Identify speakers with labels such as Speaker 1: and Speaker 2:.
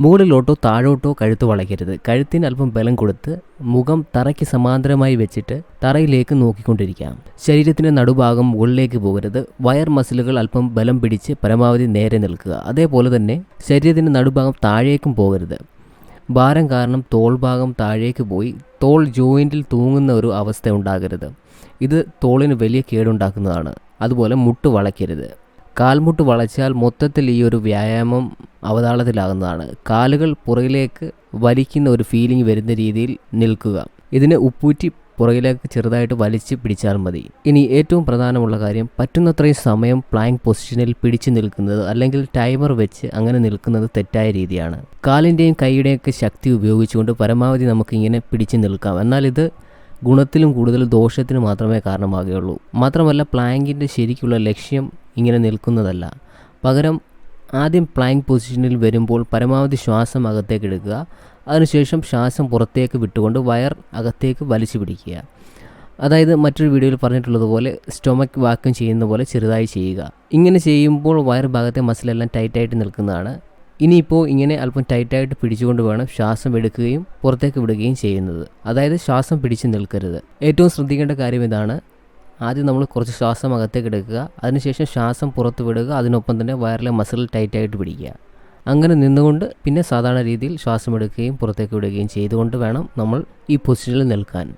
Speaker 1: മുകളിലോട്ടോ താഴോട്ടോ കഴുത്ത് വളയ്ക്കരുത്. കഴുത്തിന് അല്പം ബലം കൊടുത്ത് മുഖം തറയ്ക്ക് സമാന്തരമായി വെച്ചിട്ട് തറയിലേക്ക് നോക്കിക്കൊണ്ടിരിക്കാം. ശരീരത്തിന്റെ നടുഭാഗം മുകളിലേക്ക് പോകരുത്. വയർ മസിലുകൾ അല്പം ബലം പിടിച്ച് പരമാവധി നേരെ നിൽക്കുക. അതേപോലെ തന്നെ ശരീരത്തിന്റെ നടുഭാഗം താഴേക്കും പോകരുത്. ഭാരം കാരണം തോൾഭാഗം താഴേക്ക് പോയി തോൾ ജോയിന്റിൽ തൂങ്ങുന്ന ഒരു അവസ്ഥ ഉണ്ടാകരുത്. ഇത് തോളിന് വലിയ കേടുണ്ടാക്കുന്നതാണ്. അതുപോലെ മുട്ട് വളയ്ക്കരുത്. കാൽമുട്ട് വളച്ചാൽ മൊത്തത്തിൽ ഈ ഒരു വ്യായാമം അവതാളത്തിലാകുന്നതാണ്. കാലുകൾ പുറകിലേക്ക് വലിക്കുന്ന ഒരു ഫീലിംഗ് വരുന്ന രീതിയിൽ നിൽക്കുക. ഇതിന് ഉപ്പൂറ്റി പുറകിലേക്ക് ചെറുതായിട്ട് വലിച്ച് പിടിച്ചാൽ മതി. ഇനി ഏറ്റവും പ്രധാനമുള്ള കാര്യം പറ്റുന്നത്രയും സമയം പ്ലാങ്ക് പൊസിഷനിൽ പിടിച്ചു നിൽക്കുന്നത് അല്ലെങ്കിൽ ടൈമർ വെച്ച് അങ്ങനെ നിൽക്കുന്നത് തെറ്റായ രീതിയാണ്. കാലിന്റെയും കൈയുടെയൊക്കെ ശക്തി ഉപയോഗിച്ചുകൊണ്ട് പരമാവധി നമുക്ക് ഇങ്ങനെ പിടിച്ചു നിൽക്കാം. എന്നാൽ ഇത് ഗുണത്തിലും കൂടുതൽ ദോഷത്തിനും മാത്രമേ കാരണമാകുകയുള്ളൂ. മാത്രമല്ല പ്ലാങ്കിന്റെ ശരിക്കുള്ള ലക്ഷ്യം ഇങ്ങനെ നിൽക്കുന്നതല്ല. പകരം ആദ്യം പ്ലാങ്ക് പൊസിഷനിൽ വരുമ്പോൾ പരമാവധി ശ്വാസം അകത്തേക്ക് എടുക്കുക. അതിനുശേഷം ശ്വാസം പുറത്തേക്ക് വിട്ടുകൊണ്ട് വയർ അകത്തേക്ക് വലിച്ചു പിടിക്കുക. അതായത് മറ്റൊരു വീഡിയോയിൽ പറഞ്ഞിട്ടുള്ളതുപോലെ സ്റ്റൊമക്ക് വാക്യം ചെയ്യുന്ന പോലെ ചെറുതായി ചെയ്യുക. ഇങ്ങനെ ചെയ്യുമ്പോൾ വയർ ഭാഗത്തെ മസിലെല്ലാം ടൈറ്റായിട്ട് നിൽക്കുന്നതാണ്. ഇനിയിപ്പോൾ ഇങ്ങനെ അല്പം ടൈറ്റായിട്ട് പിടിച്ചുകൊണ്ട് വേണം ശ്വാസം എടുക്കുകയും പുറത്തേക്ക് വിടുകയും ചെയ്യുന്നത്. അതായത് ശ്വാസം പിടിച്ച് നിൽക്കരുത്. ഏറ്റവും ശ്രദ്ധിക്കേണ്ട കാര്യം ഇതാണ്. ആദ്യം നമ്മൾ കുറച്ച് ശ്വാസം അകത്തേക്ക് എടുക്കുക. അതിനുശേഷം ശ്വാസം പുറത്ത് വിടുക. അതിനൊപ്പം തന്നെ വയറിലെ മസിൽ ടൈറ്റായിട്ട് പിടിക്കുക. അങ്ങനെ നിന്നുകൊണ്ട് പിന്നെ സാധാരണ രീതിയിൽ ശ്വാസം എടുക്കുകയും പുറത്തേക്ക് വിടുകയും ചെയ്തുകൊണ്ട് വേണം നമ്മൾ ഈ പൊസിഷനിൽ നിൽക്കാൻ.